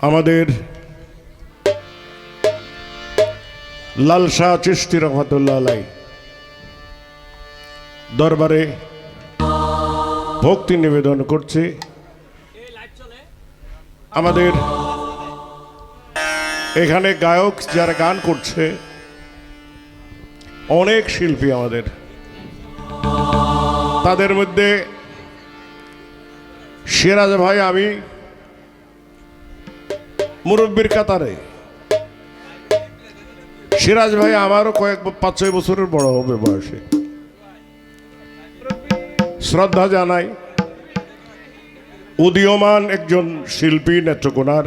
আমাদের লাল শাহ চিস্তি রহমতুল্লাহ আলাই দরবারে ভক্তি নিবেদন করছে। আমাদের এখানে গায়ক যারা গান করছে, অনেক শিল্পী আমাদের। তাদের মধ্যে সিরাজ ভাই আমি মুরব্বীর কাতারে। সিরাজ ভাই আমারও কয়েক পাঁচ ছয় বছরের বড় হবে বয়সে। শ্রদ্ধা জানাই। উদীয়মান একজন শিল্পী, নেত্রকোনার।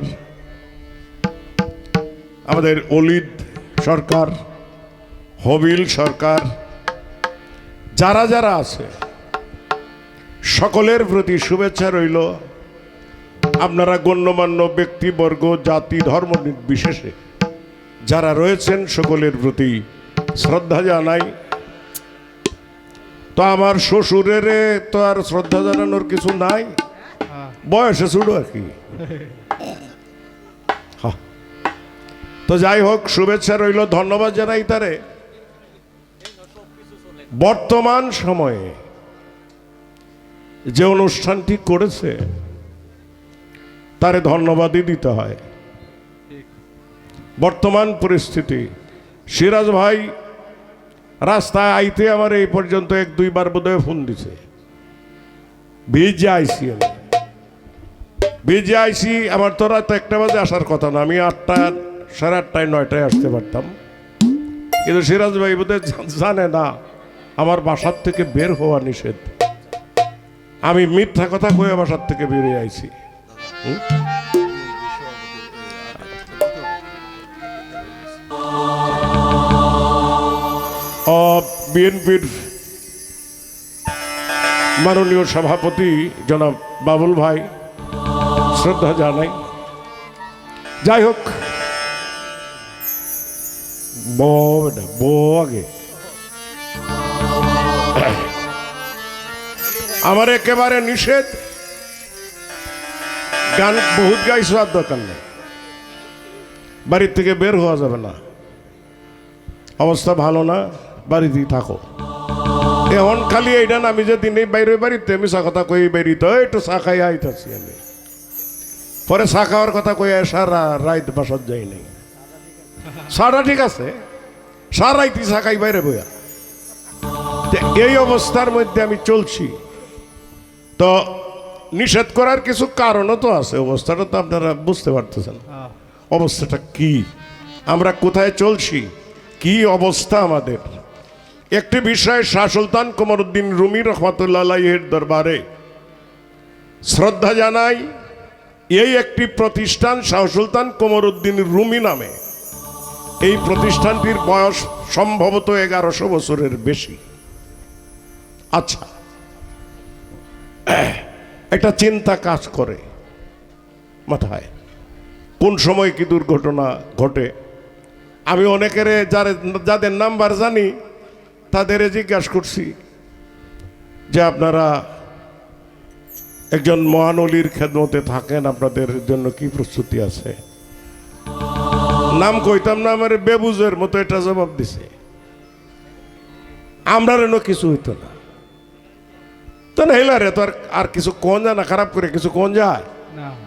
আমাদের অলিদ সরকার, হবিল সরকার, যারা যারা আছে, সকলের প্রতি শুভেচ্ছা রইল। আপনারা গণ্যমান্য ব্যক্তিবর্গ জাতি ধর্ম নির্বিশেষে যারা রয়েছেন সকলের প্রতি শ্রদ্ধা জানাই। তো আমার শ্বশুরের তো আর শ্রদ্ধা জানানোর কিছু নাই। বয়সে শুরু আর কি তো যাই হোক শুভেচ্ছা রইল ধন্যবাদ জানাই তারে। বর্তমান সময়ে যে অনুষ্ঠানটি করেছে তারে ধন্যবাদই দিতে হয়। বর্তমান পরিস্থিতি। সিরাজ ভাই রাস্তায় আইতে আমার এই পর্যন্ত এক দুইবার বোধহয় ফোন দিছে। ভিজে আইসি আমি। ভিজে আইসি, আমার তো রাত একটা বাজে আসার কথা না। আমি আটটা, সাড়ে আটটায়, নয়টায় আসতে পারতাম। কিন্তু সিরাজ ভাই বোধহয় জানে না আমার বাসার থেকে বের হওয়া নিষেধ। আমি মিথ্যা কথা কয়ে বাসার থেকে বেরিয়ে আইছি? বিএনপির মাননীয় সভাপতি জনাব বাবুল ভাই, শ্রদ্ধা জানাই। যাই হোক বেটা আগে। আমার একেবারে নিষেধ। গান, বহুত গাইছো আর দরকার নেই বাড়ির থেকে বের হওয়া যাবে না। অবস্থা ভালো না বাড়িতেই থাকো। এখন খালি এইটা আমি যে দিনে বাইরে বাড়িতে, আমি চা কথা কই বেরিত একটু চা খাই আইতাছি আমি। পরে চা খাওয়ার কথা কই সারা রাইত বাসত যাই নাই। সারা ঠিক আছে সারা রাইতি চা খাই বাইরে বইয়া। এই অবস্থার মধ্যে আমি চলছি। তো নিষেধ করার কিছু কারণও তো আছে। অবস্থাটা তো আপনারা বুঝতে পারতেছেন। অবস্থাটা কি? আমরা কোথায় চলছি? কি অবস্থা আমাদের? একটি বিষয়ে শাহ সুলতান কমরুদ্দিন রুমি রহমতুল্লাহের দরবারে শ্রদ্ধা জানাই এই একটি প্রতিষ্ঠান শাহ সুলতান কমরুদ্দিন রুমি নামে। এই প্রতিষ্ঠানটির বয়স সম্ভবত এগারোশো বছরের বেশি। আচ্ছা। একটা চিন্তা কাজ করে মাথায়। কোন সময় কি দুর্ঘটনা ঘটে? আমি অনেকের যারা যাদের নাম্বার জানি, তাদের জিজ্ঞাসা করছি যে আপনারা একজন মহানলির খেদমতে থাকেন, আপনাদের জন্য কি প্রস্তুতি আছে? নাম কইতাম না, আমার বেবুজের মতো এটা জবাব দিছে। আমরা কিছু হইতো না। তো না হেলারে তো আর আর কিছু কোন যায় না খারাপ করে কিছু কোন যায়?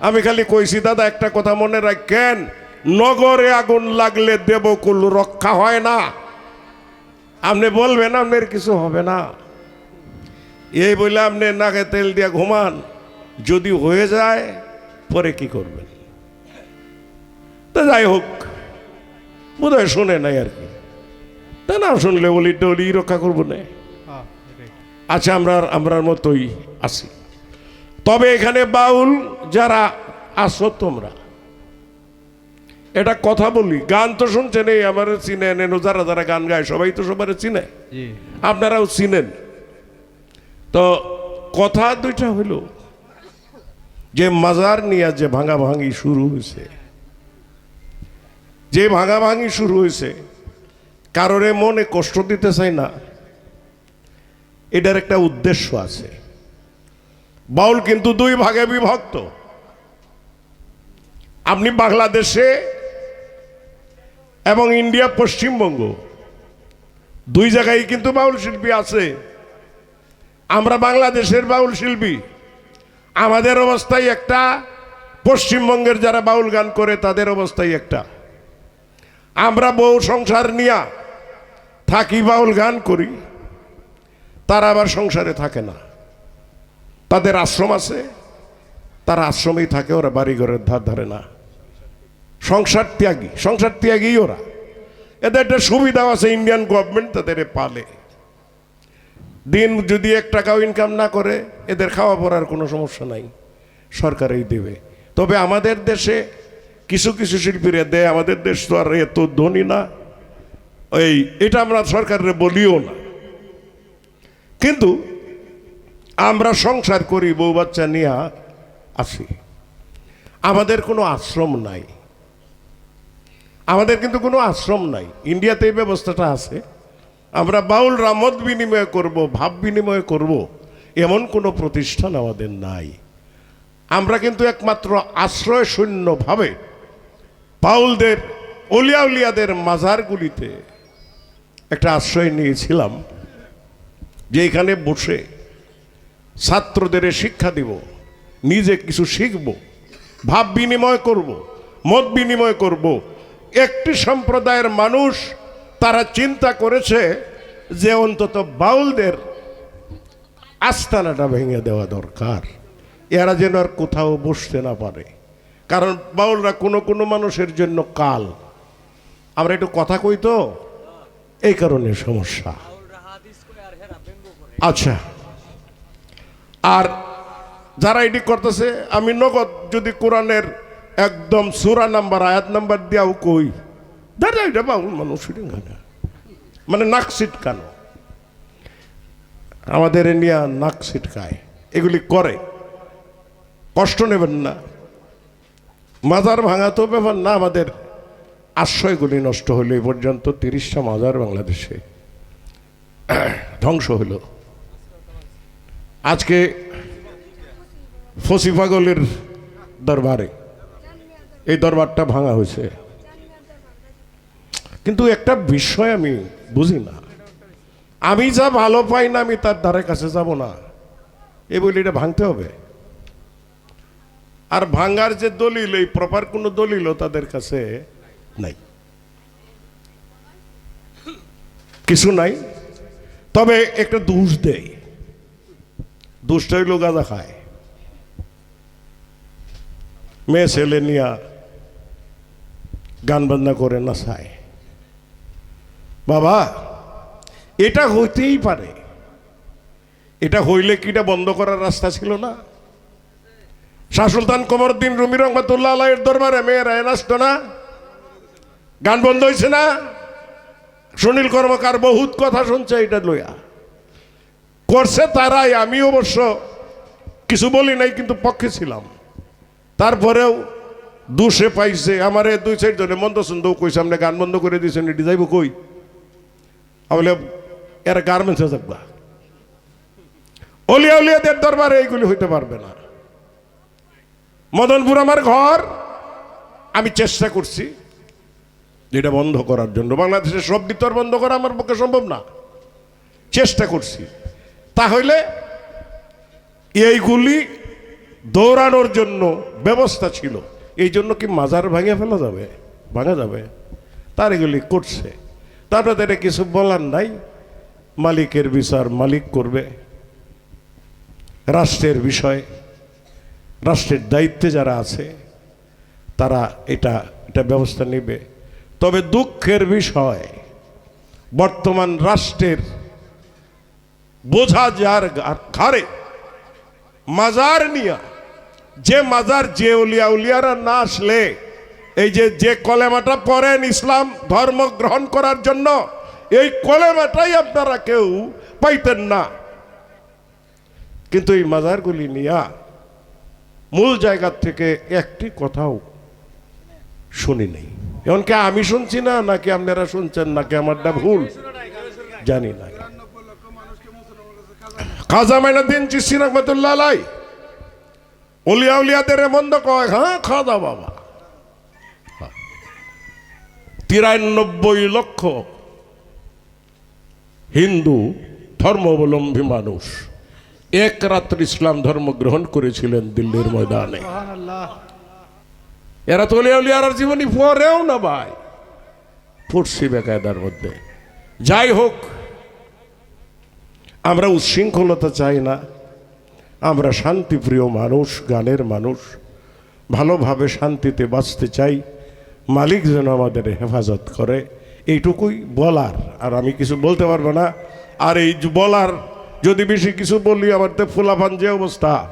আমি খালি কইছি দাদা একটা কথা মনে রাখেন নগরে আগুন লাগলে দেবকুল রক্ষা হয় না। আপনি বলবেন আপনার কিছু হবে না। এই বলে আপনি নাকে তেল দিয়ে ঘুমান। যদি হয়ে যায় পরে কি করবেন? তা যাই হোক বোধ হয় শুনে নাই আর কি। তা না শুনলে বলি টলি রক্ষা করব না। আচ্ছা আমরা আমরার মতোই আছি। তবে এখানে বাউল যারা আসো তোমরা এটা কথা বলি গান তো শুনছেন এই আমার চিনেন এনো যারা যারা গান গায় সবাই তো সবার চিনে। আপনারাও চিনেন। তো কথা দুইটা হইল যে মাজার নিয়ে যে ভাঙা ভাঙি শুরু হয়েছে যে ভাঙা ভাঙি শুরু হয়েছে কারোরে মনে কষ্ট দিতে চাই না এটার একটা উদ্দেশ্য আছে। বাউল কিন্তু দুই ভাগে বিভক্ত। আপনি বাংলাদেশে এবং ইন্ডিয়া পশ্চিমবঙ্গ, দুই জায়গায় কিন্তু বাউল শিল্পী আছে। আমরা বাংলাদেশের বাউল শিল্পী। আমাদের অবস্থায় একটা, পশ্চিমবঙ্গের যারা বাউল গান করে তাদের অবস্থায় একটা। আমরা বউ সংসার নিয়া থাকি বাউল গান করি। তারা আবার সংসারে থাকে না। তাদের আশ্রম আছে, তারা আশ্রমেই থাকে, ওরা বাড়ি ঘরের ধার ধারে না। সংসার ত্যাগী সংসার ত্যাগী ওরা। এদের একটা সুবিধাও আছে ইন্ডিয়ান গভর্নমেন্ট তাদের পালে। দিন যদি এক টাকাও ইনকাম না করে, এদের খাওয়া পড়ার কোনো সমস্যা নাই, সরকারই দেবে। তবে আমাদের দেশে কিছু কিছু শিল্পীরা দেয়, আমাদের দেশ তো আর এত ধনী না। এই, এটা আমরা সরকারের বলিও না। কিন্তু আমরা সংসার করি বউ বাচ্চা নিয়ে আসি। আমাদের কোনো আশ্রম নাই। আমাদের কিন্তু কোনো আশ্রম নাই। ইন্ডিয়াতে এই ব্যবস্থাটা আছে। আমরা বাউলরা মত বিনিময় করব, ভাব বিনিময় করব, এমন কোনো প্রতিষ্ঠান আমাদের নাই। আমরা কিন্তু একমাত্র আশ্রয় শূন্যভাবে বাউলদের, অলিয়া উলিয়াদের মাজারগুলিতে একটা আশ্রয় নিয়েছিলাম। যে এখানে বসে ছাত্রদের শিক্ষা দিব, নিজে কিছু শিখব, ভাব বিনিময় করব, মত বিনিময় করব, একটি সম্প্রদায়ের মানুষ তারা চিন্তা করেছে যে অন্তত বাউলদের আস্তানাটা ভেঙে দেওয়া দরকার। এরা যেন আর কোথাও বসতে না পারে। কারণ বাউলরা কোনো কোনো মানুষের জন্য কাল। আমরা একটু কথা কই তো? এই কারণে সমস্যা। আচ্ছা। আর যারা এটি করতেছে, আমি নগদ যদি কোরআনের একদম সুরা নাম্বার, আয়াত নাম্বার দিয়াও কই দাদা এটা বাউল মানুষ মানে নাক ছিটকানো আমাদের নিয়ে নাক ছিটকায় এগুলি করে। কষ্ট নেবেন না। মাজার ভাঙা তো ব্যাপার না, আমাদের আশ্রয়গুলি নষ্ট হলো এই পর্যন্ত তিরিশটা মাজার বাংলাদেশে ধ্বংস হলো আজকে ফসি পাগলের দরবারে এই দরবারটা ভাঙা হয়েছে। কিন্তু একটা বিষয় আমি বুঝি না। আমি যা ভালো পাই না, আমি তার ধারে কাছে যাব না। এই বলি এটা ভাঙতে হবে। আর ভাঙার যে দলিল, এই প্রপার কোনো দলিলও তাদের কাছে নাই। কিছু নাই। তবে একটা দোষ দেয়। দোষটা হইল গাঁজা খায়। মেয়ে ছেলে নিয়া গান বাজনা করে নাচায় বাবা, এটা হইতেই পারে। এটা হইলে কি এটা বন্ধ করার রাস্তা ছিল না? শাহ সুলতান কমরদ্দিন রুমি রহমতুল্লাহ আলাইয়ের দরবারে মেয়েরা এ নাচতো না? গান বন্ধ হয়েছে না? সুনীল কর্মকার বহুত কথা শুনছে এটা লইয়া। করছে তারাই। আমি অবশ্য কিছু বলি নাই, কিন্তু পক্ষে ছিলাম। তারপরেও দুষে পাইছে। আমার দুই সাইড ধরে মন্দ সুন্দর কইছে, আপনি গান বন্ধ করে দিয়েছেন, এটি যাইব কই? বলে এর গার্মেন্টসে থাকবা। অলিয়া উলিয়াদের দরবারে এইগুলি হইতে পারবে না। মদনপুর আমার ঘর, আমি চেষ্টা করছি এটা বন্ধ করার জন্য। বাংলাদেশের সব বিতর বন্ধ করা আমার পক্ষে সম্ভব না। চেষ্টা করছি। তাহলে এইগুলি দৌড়ানোর জন্য ব্যবস্থা ছিল। এই জন্য কি মাজার ভাঙে ফেলা যাবে? ভাঙা যাবে। তার এগুলি করছে। তারপরে তাদের কিছু বলার নাই। মালিকের বিচার মালিক করবে। রাষ্ট্রের বিষয়, রাষ্ট্রের দায়িত্বে যারা আছে, তারা এটা এটা ব্যবস্থা নেবে। তবে দুঃখের বিষয়, বর্তমান রাষ্ট্রের বোঝা যার ঘাড়ে। মাজার নিয়া। যে মাজার যে উলিয়া, উলিয়ারা না আসলে, এই যে যে কলেমাটা পড়েন ইসলাম ধর্ম গ্রহণ করার জন্য, এই কলেমাটাই আপনারা কেউ পাইতেন না। কিন্তু এই মাজারগুলি নিয়া, মূল জায়গার থেকে একটি কথাও শুনি নেই। এমনকি আমি শুনছি না, নাকি আপনারা শুনছেন, নাকি আমারটা ভুল? জানি না। খাজা মাইনুদ্দিন চিস্তি রহমতুল্লাহ উলিয়াদের মন্দ কয় হ্যাঁ খাজা বাবা। তিরানব্বই লক্ষ হিন্দু ধর্মাবলম্বী মানুষ এক রাত্র ইসলাম ধর্ম গ্রহণ করেছিলেন দিল্লির ময়দানে। এরা তো আর জীবনী পরেও না ভাই, পড়ছি বেকায়দার মধ্যে। যাই হোক আমরা উচ্ছৃঙ্খলতা চাই না। আমরা শান্তিপ্রিয় মানুষ, গানের মানুষ। ভালোভাবে শান্তিতে বাঁচতে চাই। মালিক যেন আমাদের হেফাজত করে। এইটুকুই বলার। আর আমি কিছু বলতে পারব না। আর এই বলার, যদি বেশি কিছু বলি, আমার তো ফুলাফান যে অবস্থা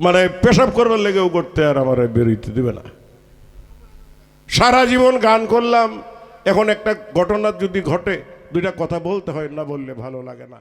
মানে পেশাব করবার লেগেও করতে আর আমার বেরোইতে দেবে না। সারা জীবন গান করলাম, এখন একটা ঘটনা যদি ঘটে, দুইটা কথা বলতে হয়, না বললে ভালো লাগে না।